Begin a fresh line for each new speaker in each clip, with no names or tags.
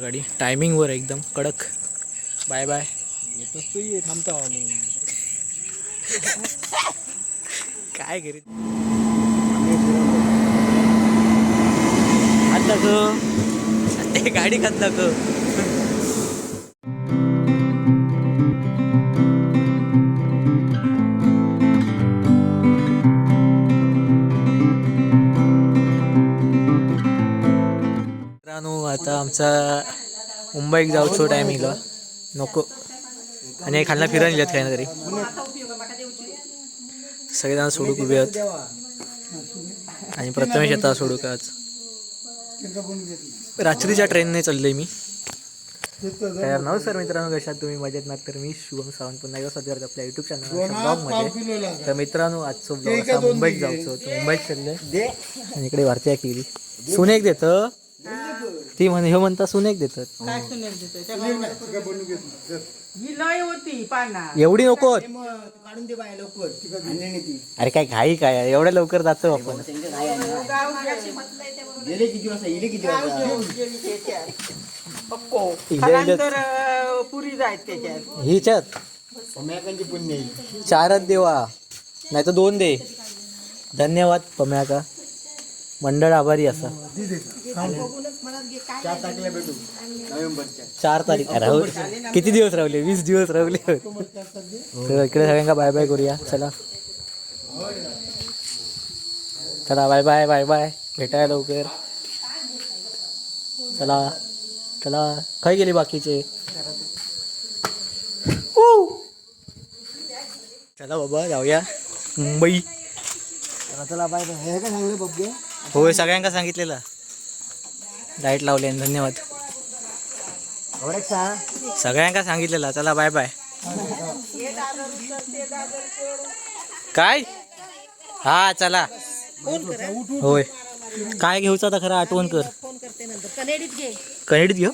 गाडी. टायमिंगवर एकदम कडक. बाय बाय
येतोच तू थांबतो
काय हात दाखव ते गाडी खात दाखव आता आमचा मुंबईक जाऊचो टायमिंग नको. आणि खालना फिरायला गेल्यात काही ना तरी. सगळेजण सोडूक उभे आहेत आणि प्रथमेश येतात सोडूक आज रात्रीच्या ट्रेनने चाललोय मी. तयार नाव सर मित्रांनो कशात तुम्ही मजेत ना? तर मी शुभम सावंत पुन्हा एकदा सध्या आपल्या युट्यूब चॅनल ब्लॉगमध्ये. तर मित्रांनो आजचं ब्लॉग असा मुंबईत तर मुंबईत चाललंय. आणि इकडे भारतीय केली. सुनेक देत. ती म्हणे ह्यो म्हणता सुनेक देतात
ही लय होती पाना
एवढी नको.
काढून दे बाय लवकर आणले ती.
अरे काय घाई काय? एवढ्या लवकर जातो आपण.
गेले किती वाजता? गेले किती वाजता?
पक्को.
इल्या-
फलांतर पुरी जायत त्याच्यात.
हिच्यात?
पम्याकांची पुण्य आहे.
चारच देवा. नाही तर दोन दे. धन्यवाद पम्याका. मंडळ आभारी असा.
चार
तारीख. राहुल किती दिवस राहिले? वीस दिवस राहिले. तर इकडे सगळ्यांना बाय बाय करूया. चला. चला बाय बाय बाय बाय भेटाय लवकर. चला चला. खय गेली बाकीचे? चला बाबा जाऊया. मुंबई.
चला चला बाय बाय हे काय सांगले बघ
होय सगळ्यांका सांगितलेलं. लाइट लावले धन्यवाद. सगळ्यांका सांगितलेलं. चला बाय बाय. काय? हा चला. होय. काय घेऊचं आता खरं आठवण कर.
फोन करते नंतर कनेडीत
घेऊ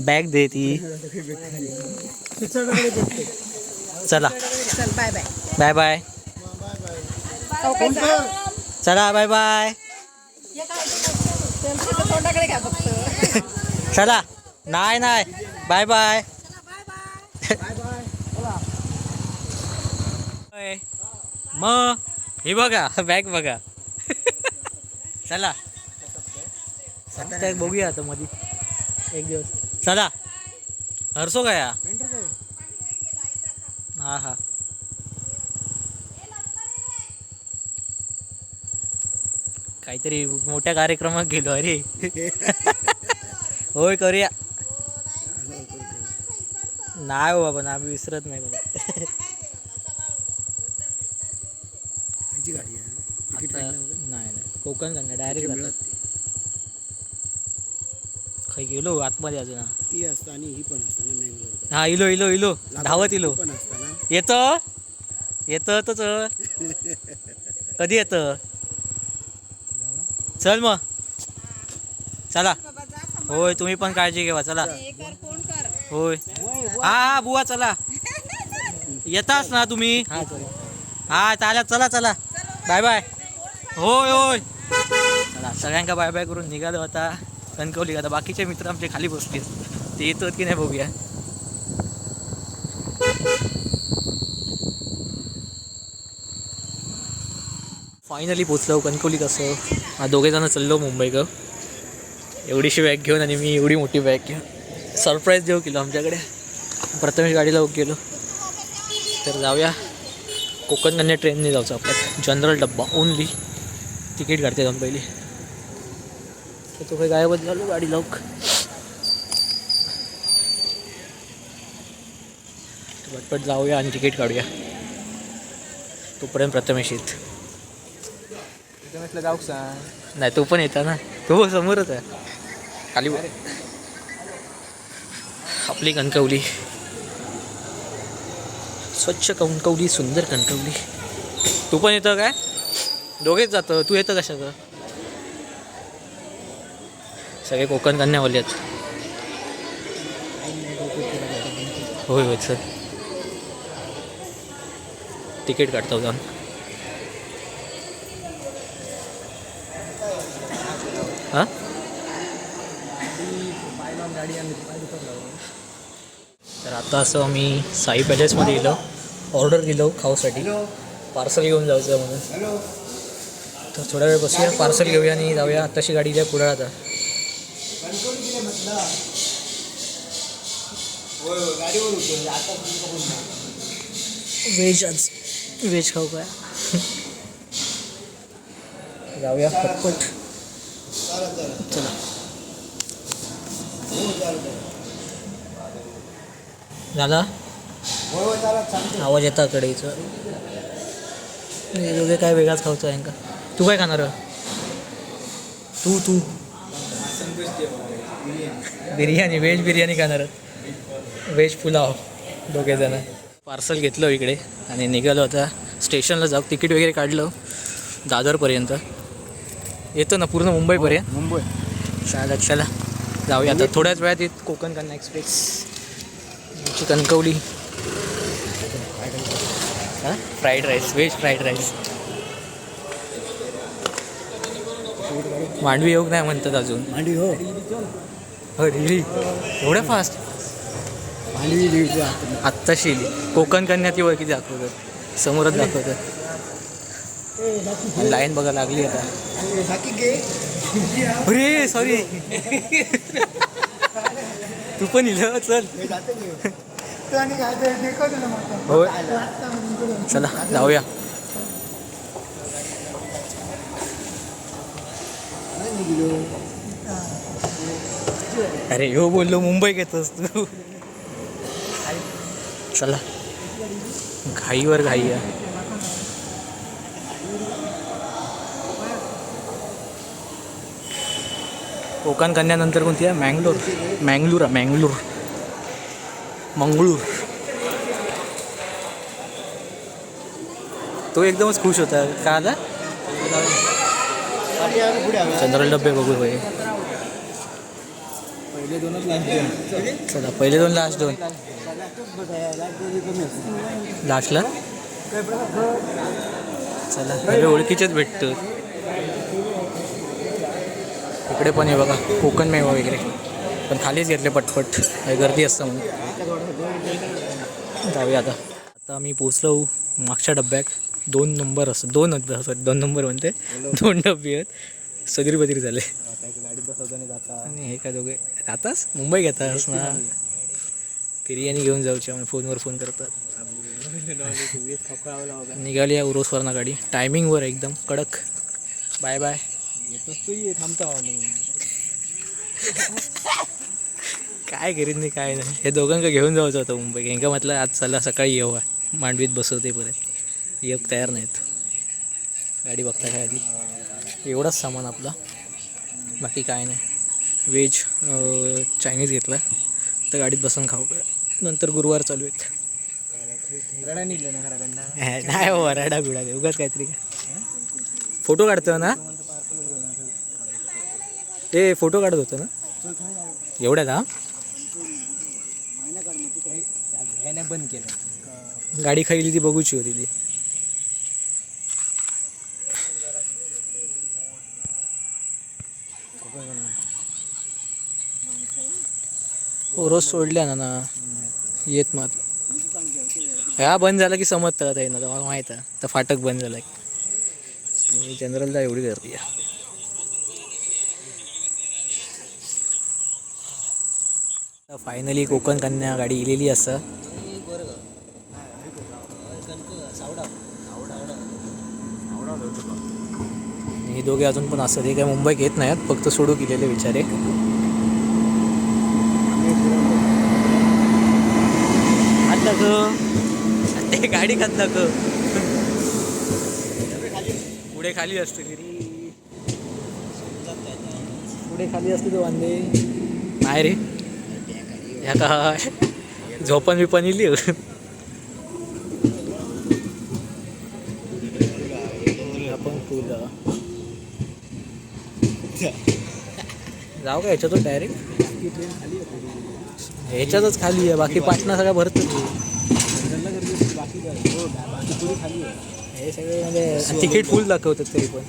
बॅग दे ती. चला.
चल बाय बाय.
Bye bye. चला बाय बाय
तोंडाकडे घ्या फक्त
चला. नाही नाही. बाय बाय मग हे बघा बॅग बघा. चला. सांगताय बघूया आता मधी. एक दिवस. चला. हरसो काय हा? हा. काहीतरी मोठ्या कार्यक्रमात गेलो अरे. होय करूया. नाही हो बाबा ना आम्ही विसरत नाही बाबा.
ह्याची गाडी आहे. तिकीट
आता
काढलं
नाही नाही. कोकण जाणार डायरेक्ट
मिळत
जातो खाई गेलो आतमध्ये अजून. हा.
ती ही पण मँगलोर
हा इलो इलो इलो. धावत इलो.
पण
येतं? येतं तर चल कधी येतं? चल मग. चला. होय तुम्ही पण काळजी घेवा चला.
फोन कर.
होय. हा हा बुवा चला. येताच ना तुम्ही. हा चालेल चला चला बाय बाय. होय होय. चला सगळ्यांका बाय बाय करून निघालो आता. कणकवली आता बाकीचे मित्र आमचे खाली बसले ते येतात की नाही बघूया. फायनली पोचलो कणकवली कसं? हा दोघे जण चाललो मुंबईक एवढीशी बॅग घेऊन आणि मी एवढी मोठी बॅग घेऊन. सरप्राईज देऊ केलो आमच्याकडे. प्रथमेश गाडीला गेलो तर जाऊया. कोकणकन्या ट्रेनने जायचं आपल्या जनरल डब्बा ओनली तिकीट काढते जाऊन पहिली. तर तो काही गायबच झालो गाडी लावक पटपट जाऊया आणि तिकीट काढूया. तोपर्यंत प्रथमेश येत.
म्हटलं जाऊ सांग
नाही तो पण येता ना. तो समोरच आहे. खाली. आपली कणकवली. स्वच्छ कणकवली सुंदर कणकवली. तू पण येतं काय? दोघेच जातं. तू येतं कशाचं? सगळे कोकण कन्यावाले आहेत. होय होय सर तिकीट काढतो जाऊन हां? तर आता असं आम्ही साई पॅलेसमध्ये गेलो. ऑर्डर दिलो खाऊसाठी. पार्सल घेऊन जायचं म्हणून. तर थोडा वेळ बसूया पार्सल घेऊया आणि जाऊया. आत्ताशी गाडी द्या पुढे आता व्हेज आज. व्हेज खाऊ काय? जाऊया. पटपट चला. आवाज येता कडेचं दोघे काय वेगळाच खाऊचं आहे का? तू काय खाणार तू तू. बिर्याणी व्हेज बिर्याणी खाणार व्हेज पुलाव दोघे जण. पार्सल घेतलं इकडे आणि निघालो आता. स्टेशनला जाऊ. तिकीट वगैरे काढलं. दादरपर्यंत. येतं ना पूर्ण मुंबईपर्यंत.
मुंबई.
चला चला. जाऊया आता. थोड्याच वेळात येत कोकण कन्या एक्सप्रेस. आमची कणकवली. हां? Fried rice veg fried rice. Mandavi योग नाही म्हणतात अजून.
मांडवी हो.
हो रिली एवढ्या फास्ट
मांडवी
आत्ताशी कोकण कन्या ती ओळखी दाखवतात समोरच दाखवतात. लाईन बघा लागली आता. अरे सॉरी तू पण इल चल. होय. चला जाऊया. अरे हो बोललो मुंबई घेतोस तू. चला. घाईवर घाई आहे कोकण कन्यानंतर कोणती आहे? मँगलोर. मँगलोर आहे मँगलोर. मंगळूर. तो एकदमच खुश होता. का आला?
पुढे आलो
जनरल डबे बघू भाई.
पहिले दोनच लास्ट
चला पहिले दोन लास्ट दोन. लास्टला चला ओळखीचेच भेटतो इकडे पण आहे बघा कोकण मेवा वगैरे. पण खालीच घेतले पटपट. काही गर्दी असतं म्हणून. जाऊया आता. आता आम्ही पोचलो मागच्या डब्यात. दोन नंबर असं दोन सॉरी दोन नंबर म्हणते. दोन डबे आहेत. सदीर बदीर झाले.
गाडीत जाता
आणि हे काय दोघे? जातास? मुंबई घेतास ना? बिर्याणी घेऊन जाऊची आम्ही फोनवर फोन करतात. निघाली या उरोसवरना गाडी. टायमिंगवर एकदम कडक. बाय बाय
येतोच तू ये थांबता
काय करीत नाही काय नाही. हे दोघांका घेऊन जायचं होतं मुंबई हेंका म्हटलं आज चला सकाळी येऊ मांडवीत बसवते परत. येऊ तयार नाहीत. गाडी बघता काय आधी. एवढंच सामान आपला. बाकी काय नाही. व्हेज चायनीज घेतला. तर गाडीत बसून खाऊ नंतर गुरुवार चालू आहेत. नाही हो रडा दे उगाच काहीतरी. काय फोटो काढतो ना? ते फोटो काढत होतं ना? एवढ्यात हा?
ह्याने बंद केलं
गाडी खाली ती बघूची होती ती. हो रोज सोडल्या ना ना. येत मग ह्या बंद झाला की समजतं आता येणं मला माहीत आहे. तर फाटक बंद झाला की. जनरलला एवढी गर्दी आहे. फायनली कोकण कन्या गाडी इलेली असं. हे दोघे अजून पण असतात हे काय मुंबईत येत नाहीत फक्त सोडू केलेले विचारे ते गाडी खात दाखव पुढे खाली असते तरी पुढे खाली असते तो वांदे. नाही रे आता काय झोपण बिपण इली हो. जाऊ का ह्याच्यातून डायरेक्ट ह्याच्यातच खाली आहे बाकी पाटणा सगळं भरत हे सगळे म्हणजे तिकीट फुल दाखवतात तरी पण.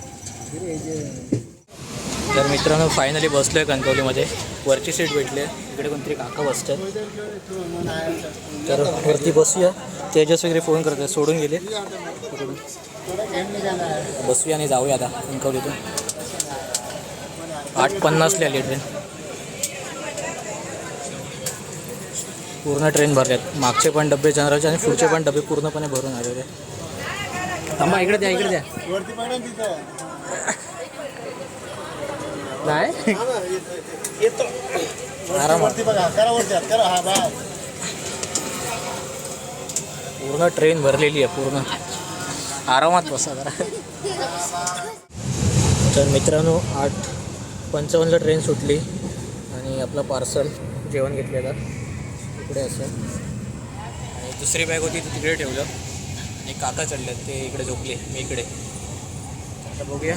तर मित्रांनो फायनली बसलो आहे कणकवलीमध्ये. वरची सीट भेटली आहे. इकडे कोणतरी काका बसतात. तर वरती बसूया. तेजस वगैरे फोन करतात सोडून गेले. बसूया आणि जाऊया आता अंकवलीतून आठ पन्नासली आली ट्रेन पूर्ण ट्रेन भरल्यात. मागचे पण डबे जनरलचे आणि पुढचे पण डबे पूर्णपणे भरून आलेले थांबा इकडे द्या इकडे द्या.
वरती
नाही? आरामात.
वरती बघा करा वरती हात करा हा
पूर्ण ट्रेन भरलेली आहे पूर्ण. आरामात बसा जरा. तर मित्रांनो आठ पंचावन्नला ट्रेन सुटली आणि आपलं पार्सल जेवण घेतलेलं. इकडे असं. आणि दुसरी बॅग होती ती तिकडे ठेवलं. आणि काका चढले ते इकडे झोपले मी इकडे. आता बघूया.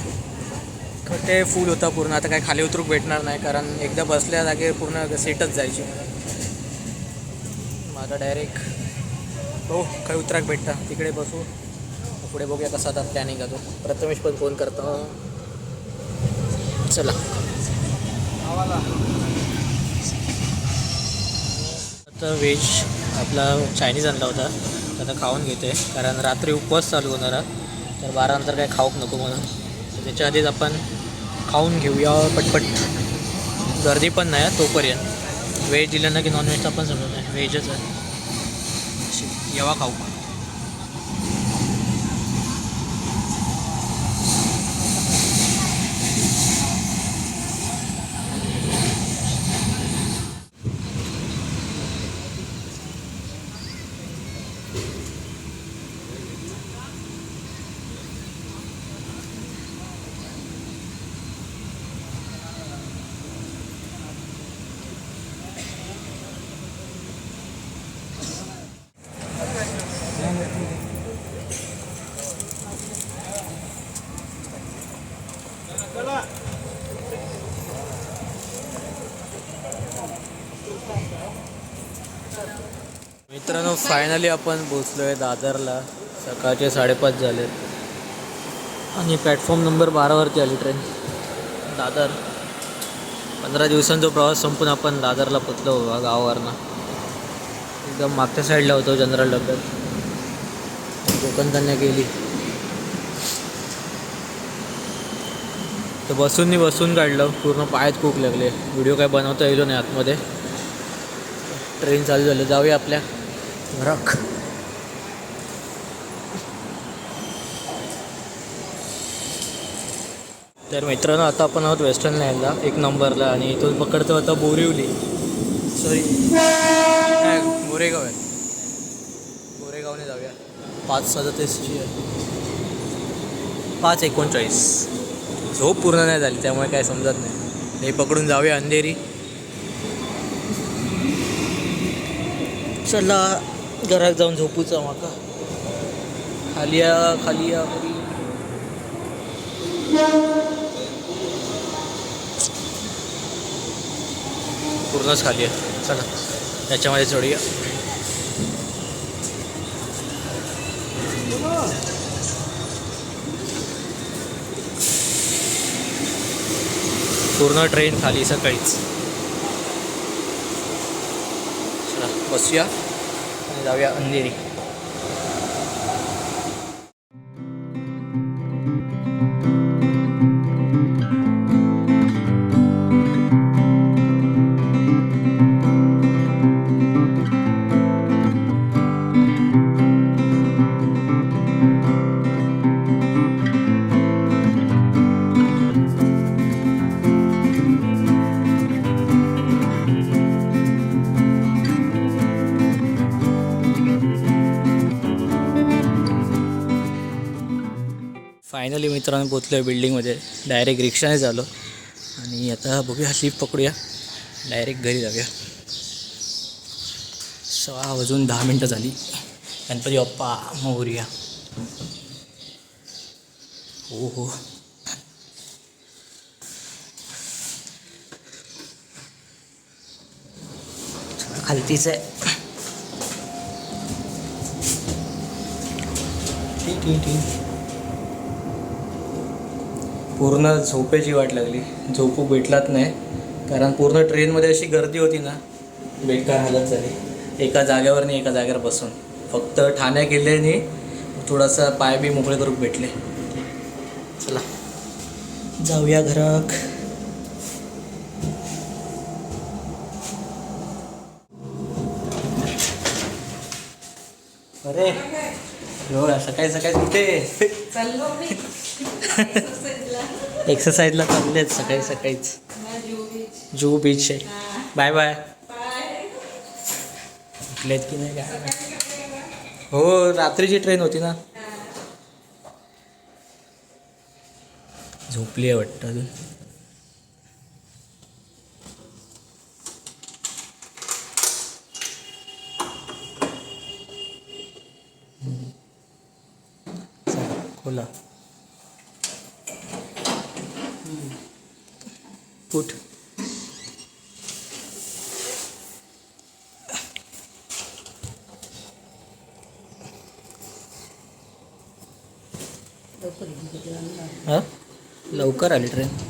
ते फुल होता पूर्ण. आता काय खाली उतरूक भेटणार नाही कारण एकदा बसल्या जागे पूर्ण सीटच जायची. माझा डायरेक्ट हो काय उतराक भेटता. तिकडे बसू. पुढे बघूया कसा आता प्लॅनिंग जातो प्रथमेश पण फोन करतो. चला. आता व्हेज आपला चायनीज आणला होता. तर आता खाऊन घेते कारण रात्री उपवास चालू होणार तर बारानंतर काही काय खाऊक नको म्हणून. त्याच्या आधीच आपण खाऊन घेऊया पटपट. गर्दी पण नाही आहे तोपर्यंत. व्हेज दिलं ना की नॉनव्हेजचा पण समजून नाही. व्हेजच आहे. येवा खाऊ. मित्रांनो फायनली आपण पोचलो आहे दादरला. सकाळचे साडेपाच झाले. आणि प्लॅटफॉर्म नंबर बारावरती आली ट्रेन दादर. पंधरा दिवसांचा प्रवास संपून आपण दादरला पोचलो बाबा गावावरनं. एकदम मागच्या साईडला होतो जनरल डब्यात. कोकणकन्या गेली. तर बसून बसून काढलं. पूर्ण पायात कूक लागले. व्हिडिओ काय बनवता येलो नाही आतमध्ये. ट्रेन चालू झालं. जाऊया आपल्या. घराक तर मित्रांनो आता आपण आहोत वेस्टर्न लाईनला एक नंबरला आणि इथून पकडतो आता बोरिवली. सॉरी नाही गोरेगाव आहे? गोरेगावने जाऊया. पाच सदतीसची आहे. पाच एकोणचाळीस. झोप पूर्ण नाही झाली त्यामुळे काय समजत नाही. हे पकडून जाऊया अंधेरी. चला घरात जाऊन झोपूचा माका. खाली या खाली या बरी. पूर्णच खाली आहे. चला त्याच्यामध्ये चढूया. पूर्ण ट्रेन खाली सकाळीच. चला बसूया. आणि जाऊया फायनली मित्रांनो पोचलो आहे बिल्डिंगमध्ये डायरेक्ट रिक्षाने झालो आणि आता बघूया लिफ्ट पकडूया. डायरेक्ट घरी जाऊया. सहा वाजून दहा मिनटं झाली. गणपती बाप्पा मोर्या हो हो. खालतीच आहे. ठीक ठीक ठीक. पूर्ण झोपेची वाट लागली. झोपू भेटलाच नाही. कारण पूर्ण ट्रेनमध्ये अशी गर्दी होती ना बेकार हालत झाली. एका जागेवर नाही एका जागेवर बसून. फक्त ठाण्या गेल्याने थोडासा पाय बी मोकळे करून भेटले. चला. जाऊया घराक अरे सकाळी सकाळी कुठे एक्सरसाइजला चाललेत सकाळी सकाळीच. जुहू बीच आहे. बाय बाय उठलेत की नाही काय? हो रात्रीची ट्रेन होती ना. झोपली आहे वाटतं अजून. खोला. हां लवकर आली ट्रेन